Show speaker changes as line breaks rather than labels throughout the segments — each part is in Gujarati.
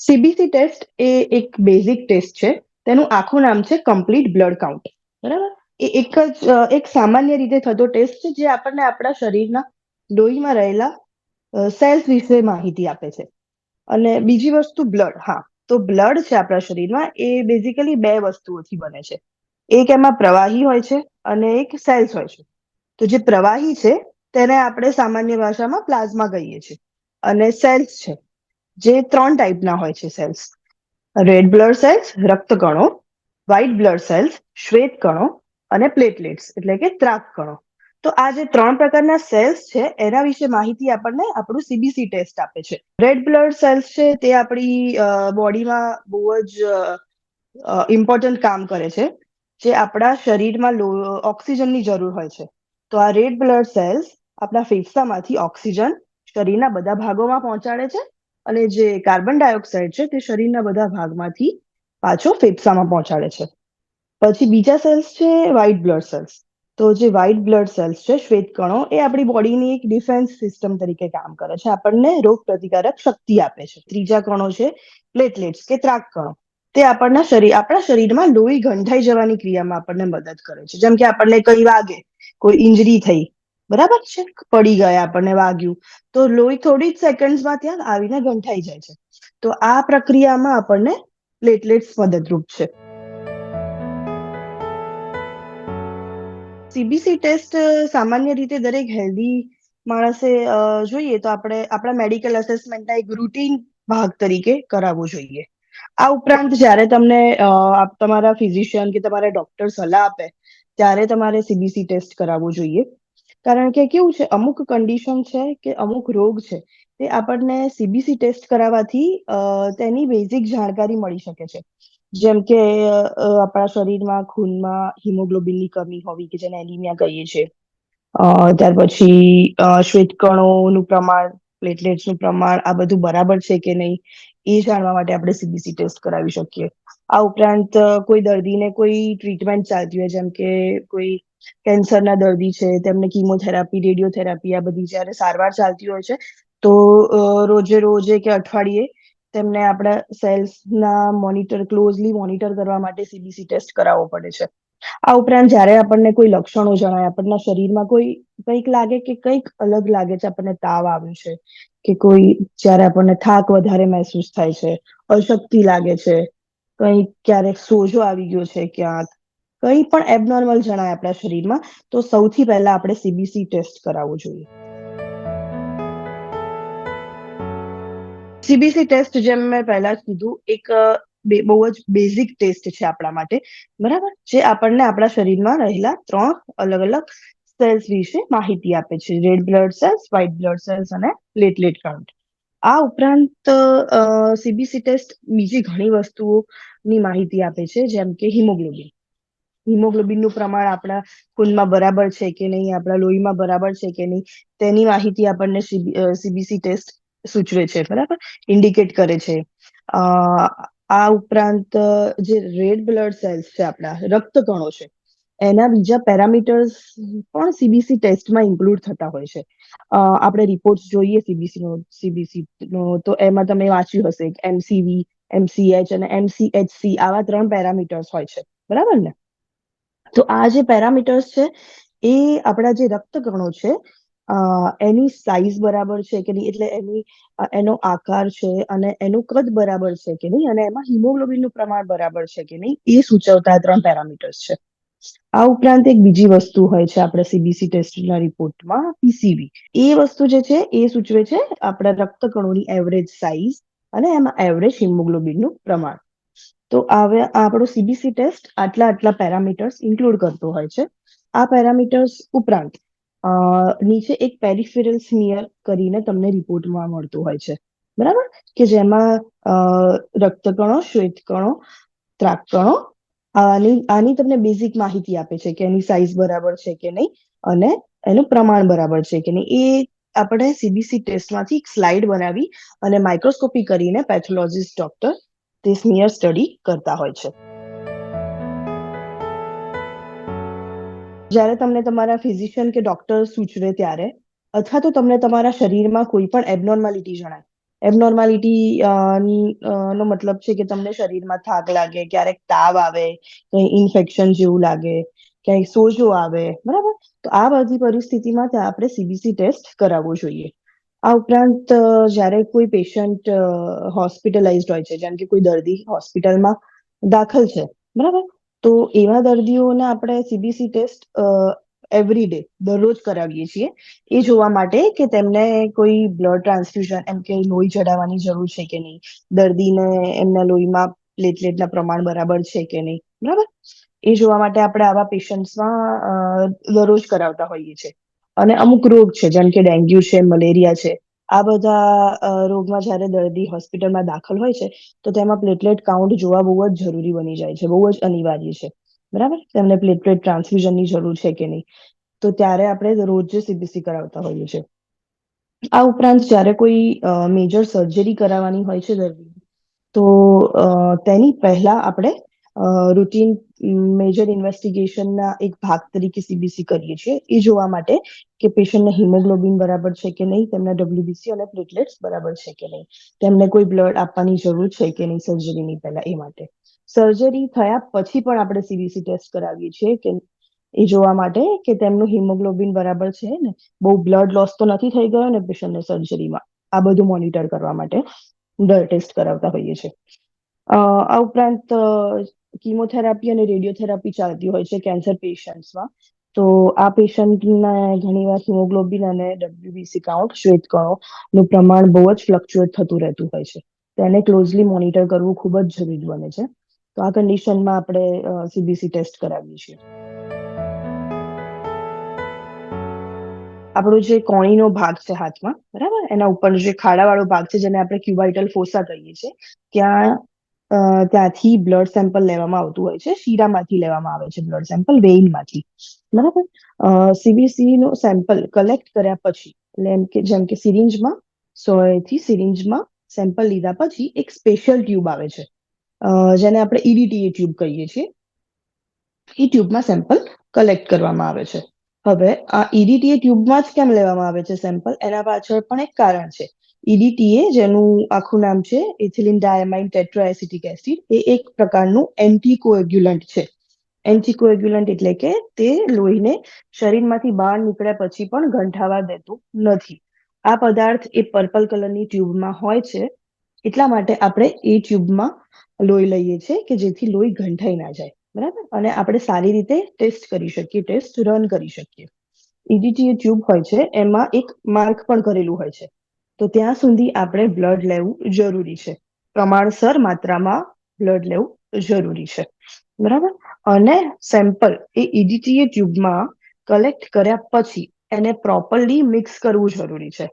સીબીસી ટેસ્ટ એ એક બેઝિક ટેસ્ટ છે. તેનું આખું નામ છે કમ્પ્લીટ બ્લડ કાઉન્ટ બરાબર? એ એક જ, એક સામાન્ય રીતે થતો ટેસ્ટ છે જે આપણને આપણા શરીરના લોહીમાં રહેલા સેલ્સ વિશે માહિતી આપે છે. અને બીજી વસ્તુ બ્લડ હા. તો બ્લડ છે આપણા શરીરમાં એ બેઝિકલી બે વસ્તુઓથી બને છે. એક એમાં પ્રવાહી હોય છે અને એક સેલ્સ હોય છે. તો જે પ્રવાહી છે તેને આપણે સામાન્ય ભાષામાં પ્લાઝમા કહીએ છીએ. અને સેલ્સ છે. જે ત્રણ ટાઈપના હોય છે સેલ્સ રેડ બ્લડ સેલ્સ રક્તકણો વ્હાઇટ બ્લડ સેલ્સ શ્વેત કણો અને પ્લેટલેટ્સ એટલે કે ત્રાક કણો તો આ જે ત્રણ પ્રકારના સેલ્સ છે, એના વિશે માહિતી આપણને આપણું સીબીસી ટેસ્ટ આપે છે. રેડ બ્લડ સેલ્સ છે, તે આપણી બોડીમાં બહુ જ ઇમ્પોર્ટન્ટ કામ કરે છે. જે આપણા શરીરમાં ઓક્સિજનની જરૂર હોય છે. તો આ રેડ બ્લડ સેલ્સ આપણા ફેફસામાંથી ઓક્સિજન શરીરના બધા ભાગોમાં પહોંચાડે છે અને જે કાર્બન ડાયોક્સાઇડ છે તે શરીરના બધા ભાગમાંથી પાછો ફેફસામાં પહોંચાડે છે. પછી બીજા સેલ્સ છે વ્હાઇટ બ્લડ સેલ્સ તો જે વ્હાઇટ બ્લડ સેલ્સ છે, શ્વેત કણો, એ આપણી બોડીની એક ડિફેન્સ સિસ્ટમ તરીકે કામ કરે છે. આપણને રોગ પ્રતિકારક શક્તિ આપે છે. ત્રીજા કણો છે પ્લેટલેટ્સ કે ત્રાક કણો. તે આપણના શરીર આપણા શરીરમાં લોહી ગંઠાઈ જવાની ક્રિયામાં આપણને મદદ કરે છે. જેમ કે આપણને કઈ વાગે કોઈ ઇન્જરી થઈ બરાબર છે? પડી ગયા આપણને વાગ્યું. તો લોહી થોડી જ સેકન્ડ્સમાં ત્યાં આવીને ગંઠાઈ જાય છે. તો આ પ્રક્રિયામાં આપણને પ્લેટલેટ્સ મદદરૂપ છે. સીબીસી ટેસ્ટ સામાન્ય રીતે દરેક હેલ્ધી માણસે જોઈએ તો આપણે, આપણા મેડિકલ અસેસમેન્ટના એક રૂટીન ભાગ તરીકે કરાવવું જોઈએ. આ ઉપરાંત જ્યારે તમને તમારા ફિઝિશિયન કે તમારા ડોક્ટર સલાહ આપે, ત્યારે તમારે સીબીસી ટેસ્ટ કરાવવું જોઈએ. કારણ કે કેવું છે, અમુક કન્ડિશન છે કે અમુક રોગ છે, તે આપણને સીબીસી ટેસ્ટ કરાવવાથી તેની બેઝિક જાણકારી મળી શકે છે. જેમ કે આપણા શરીરમાં, ખૂનમાં હિમોગ્લોબિનની કમી હોવી કે જેને એનિમિયા કહીએ છીએ. ત્યાર પછી શ્વેતકણોનું પ્રમાણ પ્લેટલેટ્સનું પ્રમાણ, આ બધું બરાબર છે કે નહીં, એ જાણવા માટે આપણે સીબીસી ટેસ્ટ કરાવી શકીએ. આ ઉપરાંત, કોઈ દર્દીને કોઈ ટ્રીટમેન્ટ ચાલતી હોય, જેમ કે કોઈ કેન્સરના દર્દી છે, તેમને કીમોથેરાપી રેડિયોથેરાપી આ બધી જયારે સારવાર ચાલતી હોય છે, તો રોજે રોજે કે અઠવાડિયે તેમને આપણા સેલ્સના મોનિટર ક્લોઝલી મોનિટર કરવા માટે સીબીસી ટેસ્ટ કરાવવો પડે છે. આ ઉપરાંત જ્યારે આપણને કોઈ લક્ષણો જણાય, આપણના શરીરમાં કોઈ, કંઈક લાગે કે કંઈક અલગ લાગે છે, આપણને તાવ આવે છે, કે કોઈ, જ્યારે આપણને થાક વધારે મહેસૂસ થાય છે, અશક્તિ લાગે છે, કંઈક ક્યારેક સોજો આવી ગયો છે, ક્યાંક કંઈ પણ એબનોર્મલ જણાય આપણા શરીરમાં, તો સૌથી પહેલા આપણે સીબીસી ટેસ્ટ કરાવવું જોઈએ. સીબીસી ટેસ્ટ જેમ મેં પહેલા જ કીધું, એક બહુ જ બેઝિક ટેસ્ટ છે આપણા માટે. બરાબર? જે આપણને આપણા શરીરમાં રહેલા ત્રણ અલગ અલગ સેલ્સ વિશે માહિતી આપે છે. Red blood cells white blood cells અને પ્લેટલેટ કાઉન્ટ આ ઉપરાંત સીબીસી ટેસ્ટ બીજી ઘણી વસ્તુઓની માહિતી આપે છે, જેમ કે હિમોગ્લોબિન. હિમોગ્લોબિનનું પ્રમાણ આપણા ખૂનમાં બરાબર છે કે નહીં, આપણા લોહીમાં બરાબર છે કે નહીં, તેની માહિતી આપણને સીબીસી ટેસ્ટ સૂચવે છે, બરાબર? ઇન્ડિકેટ કરે છે. આ ઉપરાંત જે રેડ બ્લડ સેલ્સ છે આપણા, રક્તકણો છે, એના બીજા પેરામીટર્સ પણ સીબીસી ટેસ્ટમાં ઇન્ક્લુડ થતા હોય છે. આપણે રિપોર્ટ્સ જોઈએ સીબીસી નો સીબીસી નો, તો એમાં તમે વાંચ્યું હશે એમસીવી એમસીએચ અને એમસીએચસી આવા ત્રણ પેરામીટર્સ હોય છે. બરાબર ને? તો આ જે પેરામીટર્સ છે, એ આપણા જે રક્તકણો છે એની સાઈઝ બરાબર છે કે નહીં? એટલે એની એનો આકાર છે અને એનું કદ બરાબર છે કે નહીં? અને એમાં હિમોગ્લોબિનનું પ્રમાણ બરાબર છે કે નહીં? એ સૂચવતા ત્રણ પેરામીટર્સ છે. આ ઉપરાંત એક બીજી વસ્તુ હોય છે આપણે સીબીસી ટેસ્ટના રિપોર્ટમાં પીસીવી એ વસ્તુ જે છે, એ સૂચવે છે આપણા રક્તકણોની એવરેજ સાઇઝ અને એમાં એવરેજ હિમોગ્લોબિનનું પ્રમાણ. તો હવે આપણો સીબીસી ટેસ્ટ આટલા આટલા પેરામીટર્સ ઇન્ક્લુડ કરતો હોય છે. આ પેરામીટર્સ ઉપરાંત નીચે એક પેરિફેરલ સ્મિયર કરીને તમને રિપોર્ટમાં મળતું હોય છે. બરાબર? કે જેમાં રક્તકણો, શ્વેતકણો ત્રાકકણો આની આની તમને બેઝિક માહિતી આપે છે કે એની સાઈઝ બરાબર છે કે નહીં અને એનું પ્રમાણ બરાબર છે કે નહીં. એ આપણે સીબીસી ટેસ્ટમાંથી એક સ્લાઇડ બનાવી અને માઇક્રોસ્કોપી કરીને પેથોલોજીસ્ટ ડોક્ટર તે સ્મિયર સ્ટડી કરતા હોય છે. જ્યારે તમને તમારા ફિઝિશિયન કે ડોક્ટર સૂચવે ત્યારે, અથવા તો તમને તમારા શરીરમાં કોઈ પણ એબનોર્માલિટી જણાય. એબનોર્માલિટી નો મતલબ છે કે તમને શરીરમાં થાક લાગે, ક્યારેક તાવ આવે, કંઈ ઇન્ફેક્શન જેવું લાગે, ક્યાંય સોજો આવે, બરાબર? તો આ બધી પરિસ્થિતિમાં આપણે સીબીસી ટેસ્ટ કરાવવો જોઈએ. આ ઉપરાંત જ્યારે કોઈ પેશન્ટ હોસ્પિટલાઇઝડ હોય છે, જેમ કે કોઈ દર્દી હોસ્પિટલમાં દાખલ છે, બરાબર? તો એવા દર્દીઓને આપણે સીબીસી ટેસ્ટ એવરી ડે દરરોજ કરાવીએ છીએ. એ જોવા માટે કે તેમને કોઈ બ્લડ ટ્રાન્સફ્યુઝન એમ કે લોહી ચડાવવાની જરૂર છે કે નહીં? દર્દીને એમના લોહીમાં પ્લેટલેટના પ્રમાણ બરાબર છે કે નહીં? બરાબર? એ જોવા માટે આપણે આવા પેશન્ટ્સમાં દરરોજ કરાવતા હોઈએ છીએ. અને અમુક રોગ છે, જેમ કે ડેન્ગ્યુ છે, મલેરિયા છે, આ બધા રોગમાં જ્યારે દર્દી હોસ્પિટલમાં દાખલ હોય છે, તો તેમાં પ્લેટલેટ કાઉન્ટ જોવા બહુ જ જરૂરી બની જાય છે, બહુ જ અનિવાર્ય છે. બરાબર? તેમને પ્લેટલેટ ટ્રાન્સફ્યુઝનની જરૂર છે કે નહીં? તો ત્યારે આપણે રોજ સીબીસી કરાવતા હોઈએ છીએ. આ ઉપરાંત જ્યારે કોઈ મેજર સર્જરી કરાવવાની હોય છે દર્દી તો તેની પહેલા આપણે રૂટીન મેજર ઇન્વેસ્ટિગેશનના એક ભાગ તરીકે સીબીસી કરીએ છીએ. એ જોવા માટે કે પેશન્ટને હિમોગ્લોબિન બરાબર છે કે નહીં, તેમના ડબ્લ્યુબીસી અને પ્લેટલેટ્સ બરાબર છે કે નહીં. તેમને કોઈ બ્લડ આપવાની જરૂર છે કે નહીં સર્જરીની પહેલા એ માટે. સર્જરી થયા પછી પણ આપણે સીબીસી ટેસ્ટ કરાવીએ છીએ કે એ જોવા માટે કે તેમનું હિમોગ્લોબિન બરાબર છે ને. બહુ બ્લડ લોસ તો નથી થઈ ગયો ને પેશન્ટને સર્જરીમાં આ બધું મોનિટર કરવા માટે બ્લડ ટેસ્ટ કરાવતા હોઈએ છીએ. આ ઉપરાંત કીમોથેરાપી અને રેડિયોથેરાપી ચાલતી હોય છે કેન્સર પેશન્ટ્સમાં. તો આ પેશન્ટને ઘણીવાર હિમોગ્લોબિન અને ડબ્લ્યુબીસી કાઉન્ટ શ્વેતકણો નું પ્રમાણ બહુ જ ફ્લક્ચ્યુએટ થતું રહેતું હોય છે. તેને ક્લોઝલી મોનિટર કરવું ખૂબ જ જરૂરી બને છે. તો આ કન્ડિશનમાં આપણે સીબીસી ટેસ્ટ કરાવીએ છીએ. આપણો જે કોણીનો ભાગ છે હાથમાં, બરાબર? એના ઉપર જે ખાડાવાળો ભાગ છે જેને આપણે ક્યુબાઇટલ ફોસા કહીએ છીએ, ત્યાં ત્યાંથી બ્લડ સેમ્પલ લેવામાં આવતું હોય છે. શીરામાંથી લેવામાં આવે છે બ્લડ સેમ્પલ વેઇનમાંથી બરાબર? સીબીસી નો સેમ્પલ કલેક્ટ કર્યા પછી, એટલે એમ કે, જેમ કે સિરિંજમાં, સોયથી સિરિંજમાં સેમ્પલ લીધા પછી એક સ્પેશિયલ ટ્યુબ આવે છે. જેને આપણે ઈડીટીએ ટ્યુબ કહીએ છીએ. એ ટ્યુબમાં સેમ્પલ કલેક્ટ કરવામાં આવે છે. હવે આ ઈડીટીએ ટ્યુબમાં જ કેમ લેવામાં આવે છે સેમ્પલ એના પાછળ પણ એક કારણ છે. ઈડીટીએ જેનું આખું નામ છે એથિલિન ડાયામાઇન ટેટ્રાએસિટિક એસિડ, એ એક પ્રકારનું એન્ટીકોએગ્યુલન્ટ છે. એન્ટીકોએગ્યુલન્ટ એટલે કે તે લોહીને શરીરમાંથી બહાર નીકળ્યા પછી પણ ગંઠાવા દેતું નથી. આ પદાર્થ એ પર્પલ કલરની ટ્યુબમાં હોય છે, એટલા માટે આપણે એ ટ્યુબમાં લોહી લઈએ છીએ કે જેથી લોહી ગંઠાઈ ના જાય. બરાબર? અને આપણે સારી રીતે ટેસ્ટ કરી શકીએ, ટેસ્ટ રન કરી શકીએ. ઈડીટીએ ટ્યુબ હોય છે, એમાં એક માર્ક પણ કરેલું હોય છે. તો ત્યાં સુધી આપણે બ્લડ લેવું જરૂરી છે. પ્રમાણસર માત્રામાં બ્લડ લેવું જરૂરી છે. બરાબર? અને સેમ્પલ એ ઈડીટીએ ટ્યુબમાં કલેક્ટ કર્યા પછી એને પ્રોપરલી મિક્સ કરવું જરૂરી છે.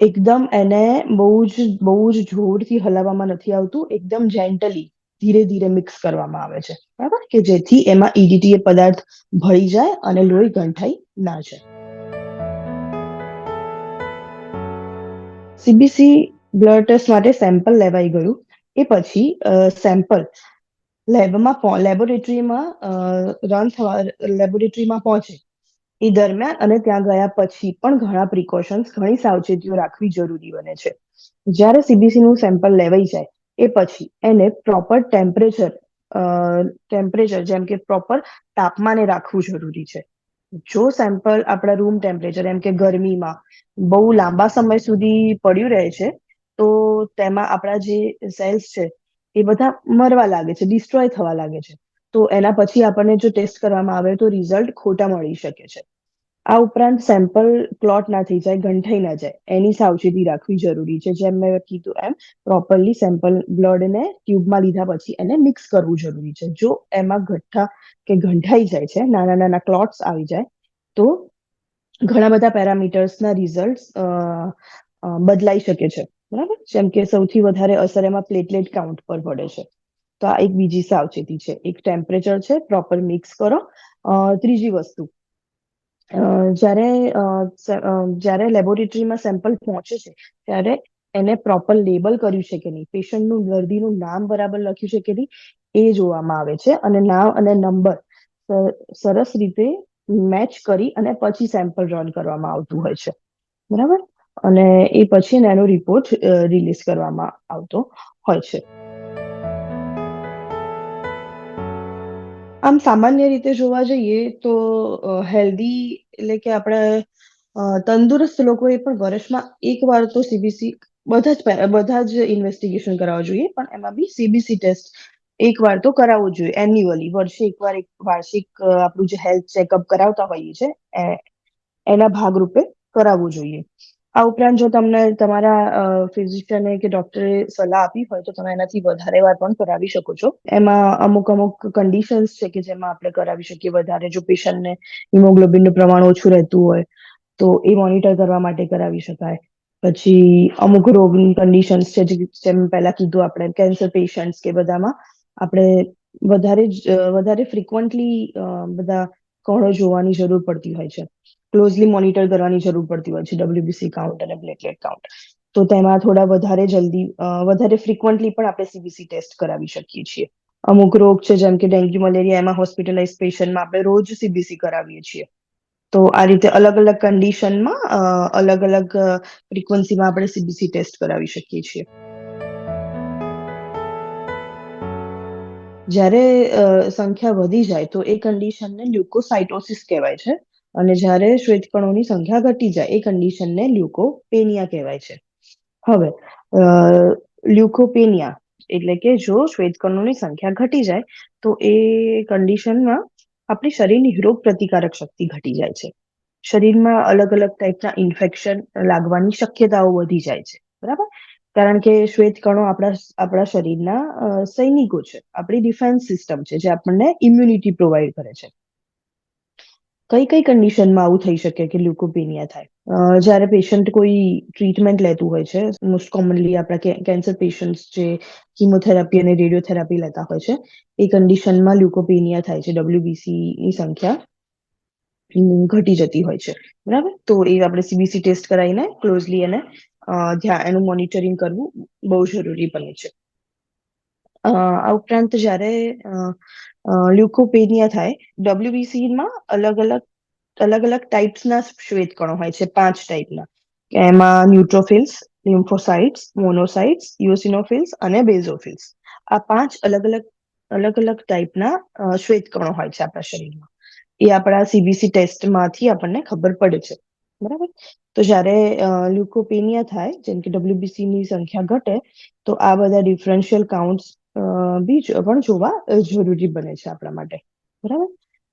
એકદમ એને બહુ જ બહુ જ જોરથી હલાવવામાં નથી આવતું, એકદમ જેન્ટલી ધીરે ધીરે મિક્સ કરવામાં આવે છે. બરાબર? કે જેથી એમાં ઈડીટીએ પદાર્થ ભળી જાય અને લોહી ગંઠાઈ ના જાય. સીબીસી બ્લડ ટેસ્ટ માટે સેમ્પલ લેવાઈ ગયું. એ પછી સેમ્પલ લેબમાં લેબોરેટરીમાં રન થવા લેબોરેટરીમાં પહોંચે. એ દરમિયાન અને ત્યાં ગયા પછી પણ ઘણા પ્રિકોશન્સ ઘણી સાવચેતીઓ રાખવી જરૂરી બને છે. જ્યારે સીબીસી નું સેમ્પલ લેવાઈ જાય, એ પછી એને પ્રોપર ટેમ્પરેચર ટેમ્પરેચર જેમ કે પ્રોપર તાપમાને રાખવું જરૂરી છે. જો સેમ્પલ આપણા રૂમ ટેમ્પરેચર એમ કે ગરમીમાં બહુ લાંબા સમય સુધી પડ્યું રહે છે, તો તેમાં આપણા જે સેલ્સ છે, એ બધા મરવા લાગે છે ડિસ્ટ્રોય થવા લાગે છે. તો એના પછી આપણને જો ટેસ્ટ કરવામાં આવે તો રિઝલ્ટ ખોટા મળી શકે છે. આ ઉપરાંત સેમ્પલ ક્લોટ ના થઈ જાય, ગંઠાઈ ના જાય. એની સાવચેતી રાખવી જરૂરી છે. જેમ મેં કીધું એમ પ્રોપરલી સેમ્પલ બ્લડને ટ્યુબમાં લીધા પછી એને મિક્સ કરવું જરૂરી છે. જો એમાં ગઠ્ઠા કે ગંઠાઈ જાય છે, નાના નાના ક્લોટ્સ આવી જાય, તો ઘણા બધા પેરામીટર્સના રિઝલ્ટ બદલાઈ શકે છે. બરાબર? જેમ કે સૌથી વધારે અસર એમાં પ્લેટલેટ કાઉન્ટ પર પડે છે. તો આ એક બીજી સાવચેતી છે. એક ટેમ્પરેચર છે પ્રોપર મિક્સ કરો. ત્રીજી વસ્તુ જ્યારે જ્યારે લેબોરેટરીમાં સેમ્પલ પહોંચે છે, ત્યારે એને પ્રોપર લેબલ કર્યું છે કે નહીં? પેશન્ટનું દર્દીનું નામ બરાબર લખ્યું છે કે નહીં? એ જોવામાં આવે છે અને નામ અને નંબર સરસ રીતે મેચ કરી અને પછી સેમ્પલ રન કરવામાં આવતું હોય છે. બરાબર? અને એ પછી એનો રિપોર્ટ રિલીઝ કરવામાં આવતો હોય છે. આમ સામાન્ય રીતે જોવા જઈએ તો હેલ્ધી એટલે કે આપણે તંદુરસ્ત લોકોએ પણ વર્ષમાં એક વાર તો સીબીસી બધા જ બધા જ ઇન્વેસ્ટિગેશન કરાવવા જોઈએ, પણ એમાં બી સીબીસી ટેસ્ટ એક વાર તો કરાવવું જોઈએ એન્યુઅલી વર્ષે એકવાર એક વાર્ષિક આપણું જે હેલ્થ ચેકઅપ કરાવતા હોઈએ છે એના ભાગરૂપે કરાવવું જોઈએ. આ ઉપરાંત જો તમને તમારા ફિઝિશિયને કે ડોક્ટરે સલાહ આપી હોય તો તમે એનાથી વધારે વાર પણ કરાવી શકો છો. એમાં અમુક અમુક કન્ડિશન્સ છે કે જેમાં આપણે કરાવી શકીએ વધારે. જો પેશન્ટને હિમોગ્લોબિનનું પ્રમાણ ઓછું રહેતું હોય તો એ મોનિટર કરવા માટે કરાવી શકાય. પછી અમુક રોગની કન્ડિશન્સ છે જેમ પહેલા કીધું આપણે કેન્સર પેશન્ટ્સ કે બધામાં આપણે વધારે વધારે ફ્રિકવન્ટલી બધા કણો જોવાની જરૂર પડતી હોય છે. ક્લોઝલી મોનિટર કરવાની જરૂર પડતી હોય છે ડબ્લ્યુબીસી કાઉન્ટ અને પ્લેટલેટ કાઉન્ટ તો તેમાં થોડા વધારે જલ્દી વધારે ફ્રિકવન્ટલી પણ આપણે સીબીસી ટેસ્ટ કરાવી શકીએ છીએ. અમુક રોગ છે, જેમ કે ડેન્ગ્યુ મલેરિયા એમાં હોસ્પિટલાઇઝ પેશન્ટમાં આપણે રોજ સીબીસી કરાવીએ છીએ. તો આ રીતે અલગ અલગ કન્ડિશનમાં અલગ અલગ ફ્રિકવન્સીમાં આપણે સીબીસી ટેસ્ટ કરાવી શકીએ છીએ. જ્યારે સંખ્યા વધી જાય તો એ કન્ડિશનને લ્યુકોસાઇટોસિસ કહેવાય છે. અને જ્યારે શ્વેતકણોની સંખ્યા ઘટી જાય, એ કન્ડિશનને લ્યુકોપેનિયા કહેવાય છે. હવે લ્યુકોપેનિયા એટલે કે જો શ્વેતકણોની સંખ્યા ઘટી જાય, તો એ કન્ડિશનમાં આપણી શરીરની રોગ પ્રતિકારક શક્તિ ઘટી જાય છે. શરીરમાં અલગ અલગ ટાઈપના ઇન્ફેક્શન લાગવાની શક્યતાઓ વધી જાય છે. બરાબર? કારણ કે શ્વેત કણો આપણા આપણા શરીરના સૈનિકો છે. આપણી ડિફેન્સ સિસ્ટમ છે, જે આપણને ઇમ્યુનિટી પ્રોવાઈડ કરે છે. કઈ કઈ કન્ડિશનમાં આવું થઈ શકે કે લ્યુકોપેનિયા થાય? જ્યારે પેશન્ટ કોઈ ટ્રીટમેન્ટ લેતું હોય છે મોસ્ટ કોમનલી આપણા કેન્સર પેશન્ટ જે કિમોથેરાપી અને રેડિયોથેરાપી લેતા હોય છે, એ કન્ડિશનમાં લ્યુકોપેનિયા થાય છે ડબ્લ્યુબીસી ની સંખ્યા ઘટી જતી હોય છે. બરાબર? તો એ આપણે સીબીસી ટેસ્ટ કરાવીને ક્લોઝલી એને ધ્યાન એનું મોનિટરિંગ કરવું બહુ જરૂરી બને છે. આ ઉપરાંત જ્યારે લ્યુકોપેનિયા થાય, ડબ્લ્યુબીસીમાં અલગ અલગ અલગ અલગ ટાઈપ્સના શ્વેત કણો હોય છે, પાંચ ટાઈપના. એમાં ન્યુટ્રોફિલ્સ, લિમ્ફોસાઇટ્સ, મોનોસાઇટ્સ યુસિનોફિલ્સ અને બેઝોફિલ્સ. આ પાંચ અલગ અલગ અલગ અલગ ટાઈપના શ્વેત કણો હોય છે આપણા શરીરમાં. એ આપણા સીબીસી ટેસ્ટમાંથી આપણને ખબર પડે છે. બરાબર? તો જ્યારે લ્યુકોપેનિયા થાય, જેમ કે ડબ્લ્યુબીસી ની સંખ્યા ઘટે, તો આ બધા ડિફરન્શિયલ કાઉન્ટ્સ બી પણ જોવા જરૂરી બને છે આપણા માટે. બરાબર?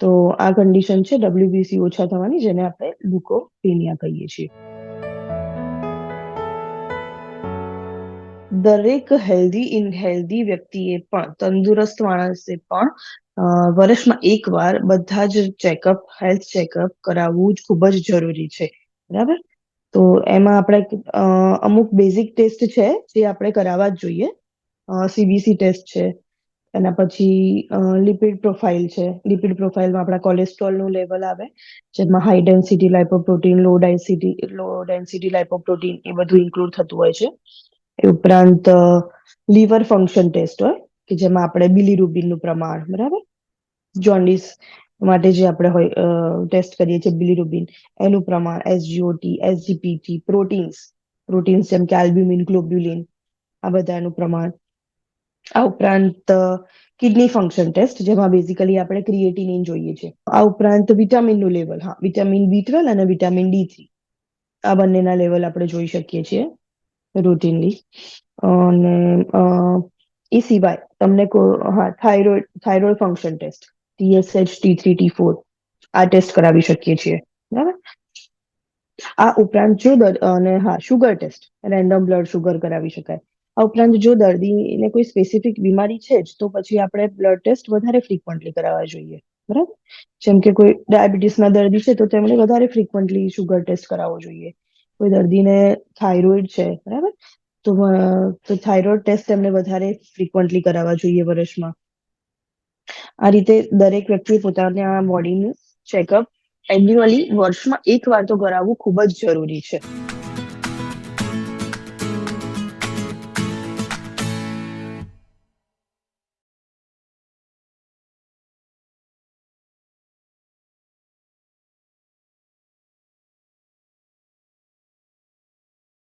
તો આ કન્ડિશન છે ડબ્લ્યુબીસી ઓછા થવાની, જેને આપણે લ્યુકોપેનિયા કહીએ છીએ. દરેક હેલ્ધી ઇન હેલ્ધી વ્યક્તિએ પણ, તંદુરસ્ત માણસે પણ વર્ષમાં એક વાર બધા જ ચેકઅપ હેલ્થ ચેકઅપ કરાવવું જ ખૂબ જ જરૂરી છે. બરાબર? તો એમાં આપણે અમુક બેઝિક ટેસ્ટ છે જે આપણે કરાવવા જ જોઈએ. સીબીસી ટેસ્ટ છે. એના પછી લિપિડ પ્રોફાઇલ છે. લિપિડ પ્રોફાઇલમાં આપણા કોલેસ્ટ્રોલનું લેવલ આવે, જેમાં high density lipoprotein low density low density lipoprotein એ બધું ઇન્ક્લુડ થતું હોય છે. એ ઉપરાંત લીવર ફંક્શન ટેસ્ટ હોય, કે જેમાં આપણે બિલીરુબિનનું પ્રમાણ, બરાબર? જોન્ડિસ માટે જે આપણે હોય ટેસ્ટ કરીએ છીએ બિલીરુબિન એનું પ્રમાણ એસજીઓટી એસજીપીટી પ્રોટીન્સ પ્રોટીન્સ જેમ કે આલ્બ્યુમિન ગ્લોબ્યુલિન આ બધાનું પ્રમાણ આ ઉપરાંત કિડની ફંક્શન ટેસ્ટ, જેમાં બેઝિકલી આપણે ક્રિએટિનિન જોઈએ છે. આ ઉપરાંત વિટામિનનું લેવલ હા વિટામિન બી ટ્વેલ્વ અને વિટામિન ડી થ્રી આ બંનેના લેવલ આપણે જોઈ શકીએ છીએ રૂટીનલી અને એ સિવાય તમને હા thyroid thyroid function test TSH T three T four આ ટેસ્ટ કરાવી શકીએ છીએ, બરાબર? આ ઉપરાંત જો અને હા sugar test random blood sugar કરાવી શકાય. આ ઉપરાંત જો દર્દીને કોઈ સ્પેસિફિક બીમારી છે જ, તો પછી આપણે બ્લડ ટેસ્ટ વધારે ફ્રિકવન્ટલી કરાવવા જોઈએ. બરાબર? જેમ કે કોઈ ડાયાબિટીસના દર્દી છે, તો તેમણે વધારે ફ્રિકવન્ટલી શુગર ટેસ્ટ કરાવવો જોઈએ. કોઈ દર્દીને થાઇરોઇડ છે, બરાબર? તો તો થાઇરોઇડ ટેસ્ટ તેમણે વધારે ફ્રિકવન્ટલી કરાવવા જોઈએ વર્ષમાં. આ રીતે દરેક વ્યક્તિએ પોતાના બોડીનું ચેકઅપ એન્યુઅલી વર્ષમાં એક વાર તો કરાવવું ખૂબ જ જરૂરી છે.